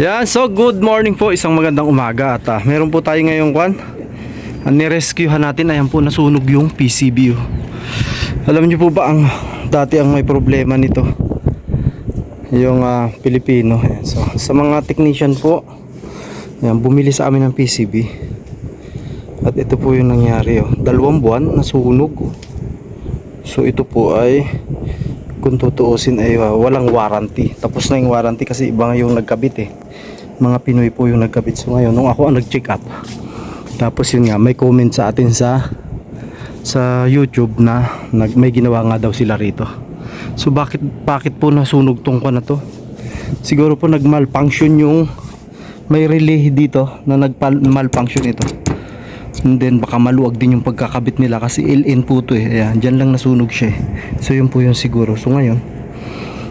Yan, so good morning po, isang magandang umaga at ah, meron po tayo ngayong kwan. Ang nirescuehan natin, ayan po nasunog yung PCB. oh. Alam niyo po ba ang dati ang may problema nito? Yung ah, Pilipino. Ayan, so sa mga technician po, ayan, bumili sa amin ng PCB. At ito po yung nangyari. Oh. Dalawang buwan nasunog. oh. So ito po ay kung tutuusin ay uh, walang warranty. Tapos na yung warranty kasi iba yung nagkabit eh. Mga Pinoy po yung nagkabit. So ngayon, nung ako ang nag-check up, tapos yun nga, may comment sa atin sa sa YouTube na nag, may ginawa nga daw sila rito. So bakit bakit po nasunog tong kwan na to? Siguro po nag-malfunction yung may relay dito na nag-malfunction ito. And then baka maluwag din yung pagkakabit nila kasi ill-in po to eh. Ayan, dyan lang nasunog siya eh. So yun po yung siguro. So ngayon,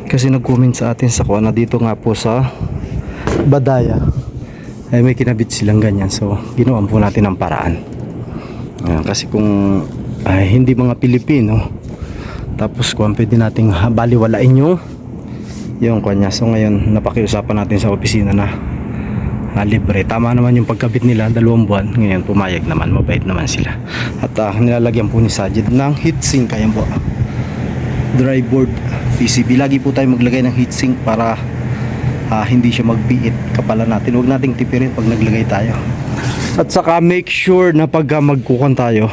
kasi nag-comment sa atin sa kuha dito nga po sa Badaya ay may kinabit silang ganyan. So ginawan po natin ang paraan. Ayan, kasi kung ay, hindi mga Pilipino tapos kung pwede nating baliwalain yung yung kanya. So ngayon napakiusapan natin sa opisina na ah, libre. Tama naman yung pagkabit nila, dalawang buwan. Ngayon pumayag naman, mabait naman sila. At ah, nilalagyan po ni Sajid ng heatsink. Ayan po. Dry board PCB. Lagi po tayo maglagay ng heatsink para ah, hindi siya magpiit kapalan natin. Huwag nating tipirin pag naglagay tayo. At saka make sure na pag magkukan tayo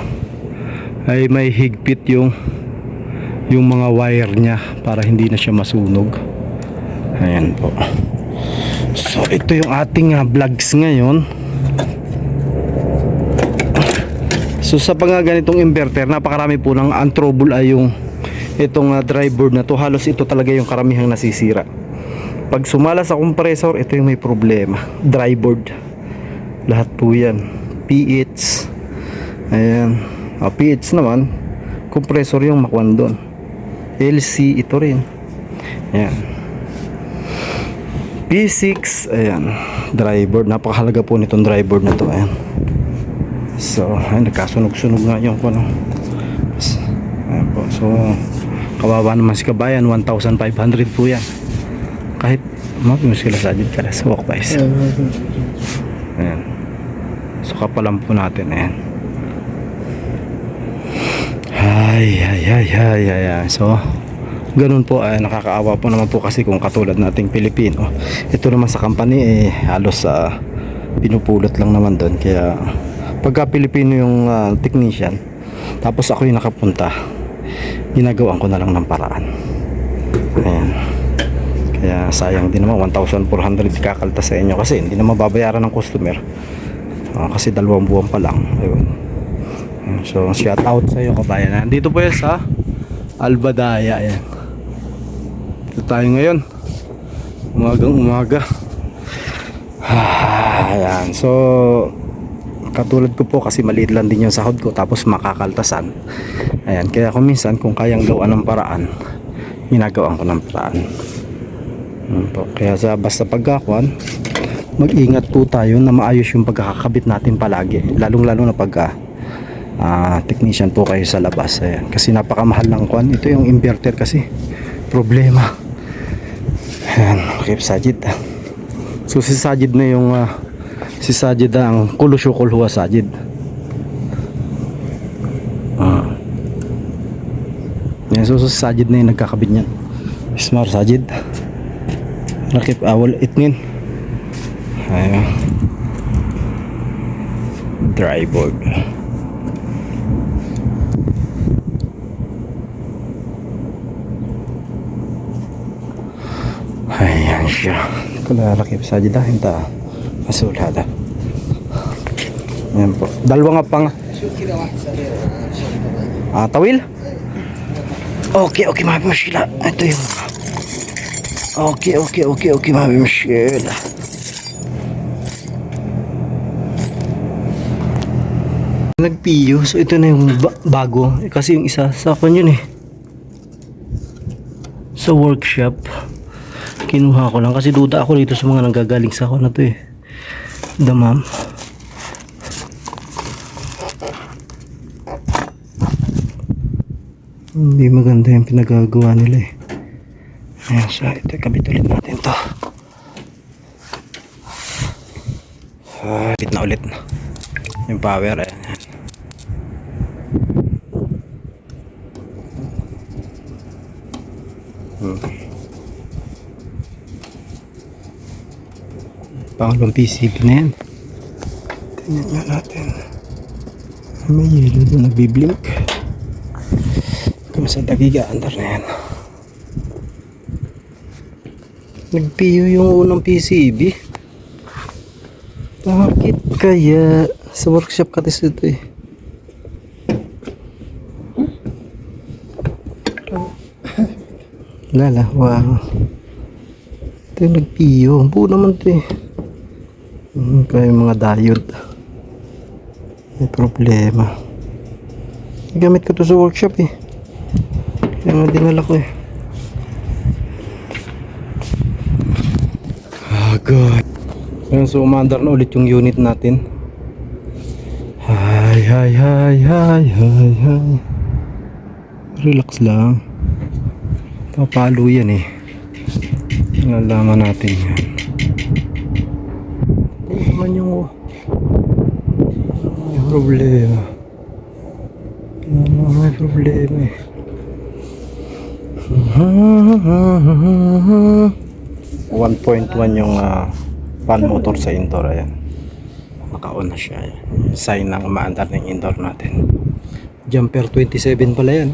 ay may higpit yung yung mga wire niya para hindi na siya masunog. Ayan po. So ito yung ating uh, vlogs ngayon. So sa pag ganitong inverter, napakarami po ng ang trouble ay yung itong uh, board na to. Halos ito talaga yung karamihang nasisira. Pag sumala sa compressor, ito yung may problema. Dry board. Lahat po yan. PH. Ayan. Ah, PH naman, compressor yung makwan doon. LC ito rin. Ayan. P6, ayan, dry board. Napakahalaga po nitong dry board na to. Ayan. So, ayan, nagkasunog-sunog nga yung ano. Ayan po. So, kawawa naman si kabayan, 1,500 po yan. Kahit, mapimus sila sa dyan kala sa walkbys. Ayan. So, kapalan po natin. Ayan. Ay, ay, ay, ay, ay, ay. So, ganun po ay nakakaawa po naman po kasi kung katulad nating Pilipino ito naman sa company eh halos sa pinupulot lang naman doon kaya pagka Pilipino yung ah, technician tapos ako yung nakapunta ginagawan ko na lang ng paraan ayan kaya sayang din naman 1,400 kakalta sa inyo kasi hindi na mababayaran ng customer Ah, kasi dalawang buwan pa lang ayun So, shout out sa iyo kabayan. Nandito po yan sa Albadaya. Ayan. Ito tayo ngayon. Umagang umaga. Ah, Ayan. So, katulad ko po kasi maliit lang din yung sahod ko tapos makakaltasan. Ayan. Kaya kung minsan kung kayang gawa ng paraan, ginagawan ko ng paraan. Ayan. Kaya sa basta pagkakuan, mag-ingat po tayo na maayos yung pagkakabit natin palagi. Lalong-lalo na pagka ah, technician po kayo sa labas ayan. kasi napakamahal ng kwan ito yung inverter kasi problema ayan keep Sajid. So si Sajid na yung ah, si Sajid ang kulusyukul huwa Sajid. Ah. yan so, so si Sajid na yung nagkakabit niyan. Ismar Sajid. Rakip awal itnin ayan. Dry board Ayan siya. Kalalaki sa dyan dahil ta. Masulada. Ayan po. Dalawa nga pang. Ah, tawil? Okay, okay, Mami Michelle. Ito yung... Okay, okay, okay, okay, Mami Michelle. Nagpiyo. So, ito na yung ba- bago. Eh, Kasi yung isa sa akin yun eh. Sa workshop kinuha ko lang kasi duda ako dito sa mga nanggagaling sa ako na to eh damam hindi maganda yung pinagagawa nila eh ayan so ito kabit ulit natin to Ah, hit na ulit. Yung power, ayan. Pangalawang PCB na yan. Tingnan nga natin. May yellow doon nagbiblink. Kung sa dagiga, andar na yan. Nagpiyo yung unang PCB. Bakit kaya? Sa workshop ka ito eh. Lala, wow. Ito yung nagpiyo. Buo naman ito eh. Kaya mga diode. May problema. Gamit ko to sa workshop eh. Kaya nga dinala ko eh. Ah, God. Ngayon, so umandar na ulit yung unit natin. Hi, hi, hi, hi, hi, hi. Relax lang. Papalo yan eh. Nalaman natin yan. Ano naman yung... May problema. Ano may problema eh. 1.1 yung ah, fan motor sa indoor ayan naka-on na siya ayan. sign ng umaandar ng indoor natin jumper 27 pala yan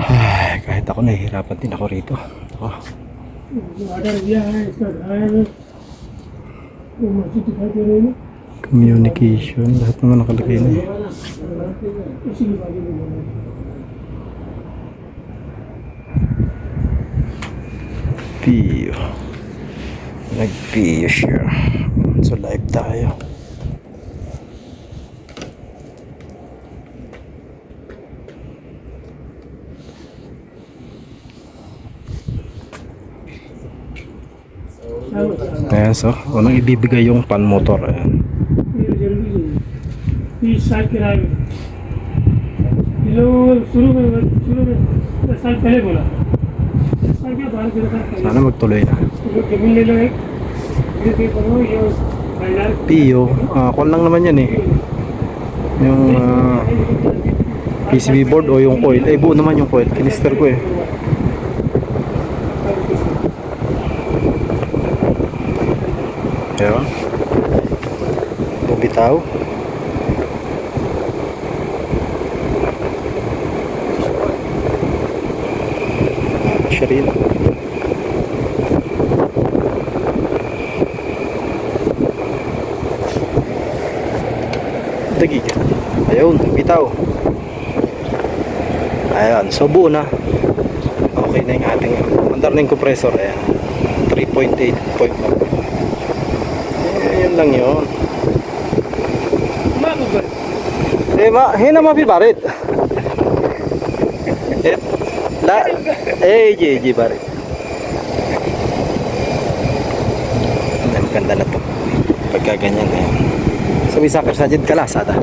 Ay, kahit ako nahihirapan din ako rito oh, Communication. Lahat naman nakalagay na. Piyo. Nagpiyo siya. So live tayo. Ayan, so, unang ibibigay yung pan motor. Ayan. Sana magtuloy na. Piyo, uh, ah, kwan lang naman yan eh. Yung ah, uh, PCB board o yung coil. Eh, buo naman yung coil. Kinister ko eh. Bubitaw. Ah, Siya rin. Dagiga. Ayun, bitaw. Ayan, so buo na. Okay na yung ating andar na yung compressor. Ayan. 3.8. Eh, yun lang yun. Eh, ma, hina mapi barit. eh, la, eh, ji, ji barit. Ay, maganda na to. Pagka ganyan, eh. Sabi sa sajid kalasada.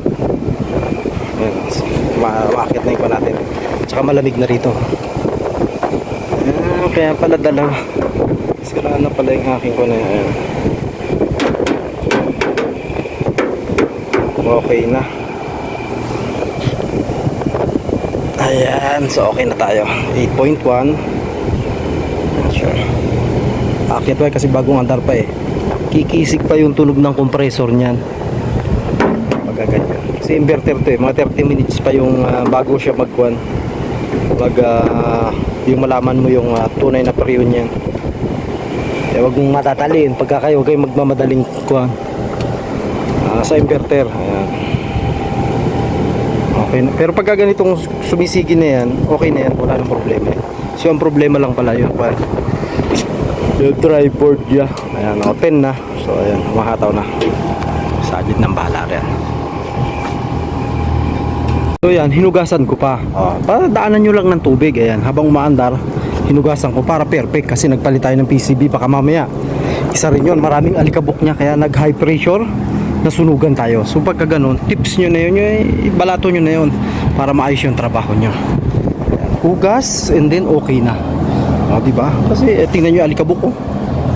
So, ma maakit na yung natin. Tsaka malamig na rito. Ah, kaya pala dalawa. Sira na pala yung aking ko na yan. Okay na. Ayan, so okay na tayo. 8.1. Sure. Akit pa kasi bagong andar pa eh. Kikisik pa yung tunog ng compressor niyan. Magaganyan. Kasi inverter to eh. Mga 30 minutes pa yung ah, bago siya magkuhan. Mag, ah, yung malaman mo yung ah, tunay na period niyan. Eh, wag mong matatalin pagka kayo kayo magmamadaling kuhan. Ah, sa inverter. Ayan. Okay na. Pero pagka ganitong sumisigi na yan, okay na yan. Wala nang problema. So, ang problema lang pala yun. Pa, yung tripod niya. Ayan, open na. So, ayan, humahataw na. Sajid ng bahala yan. So, yan, hinugasan ko pa. Oh, para daanan nyo lang ng tubig. Ayan, habang umaandar, hinugasan ko para perfect kasi nagpalit tayo ng PCB baka mamaya. Isa rin yun, maraming alikabok niya kaya nag high pressure nasunugan tayo. So pagka ganun, tips nyo na yun, yung balato nyo na yun para maayos yung trabaho nyo. Hugas and then okay na. O, di ba? Kasi eh, tingnan nyo yung alikabok ko.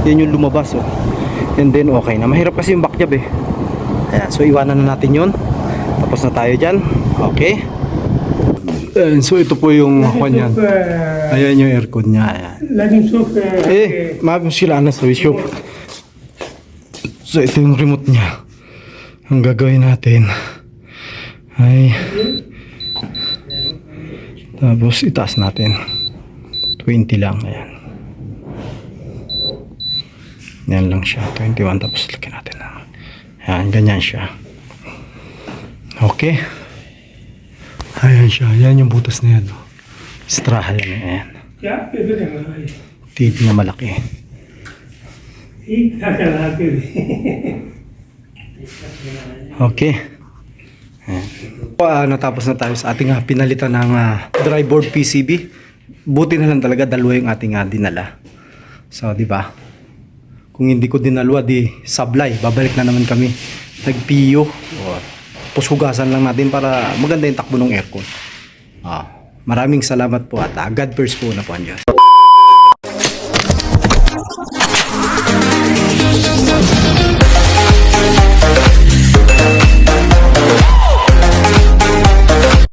yan yung lumabas oh. And then okay na. Mahirap kasi yung back job eh. Ayan, so iwanan na natin yun. Tapos na tayo dyan. Okay. Ayan, so ito po yung. Sauf, euh, Ayan yung aircon niya. Ayan. laging euh, Eh, mabim sila na sa shop. So ito yung remote niya ang gagawin natin ay tapos itaas natin. 20 lang ayan. Yan lang siya. 21 tapos lagyan natin lang ayan ganyan siya. Okay. Ayan siya. Yan yung butas na yan straha yan ayan. Tig na malaki. Tig na malaki Okay. Ah, natapos na tayo sa ating ah, pinalitan ng ah, dry board PCB. Buti na lang talaga dalawa yung ating ah, dinala. So, di ba? Kung hindi ko dinalwa, di sablay. Babalik na naman kami. Nag-PU. O, Pushugasan lang natin para maganda yung takbo ng aircon. Ah, maraming salamat po at God first po na po ang Diyos.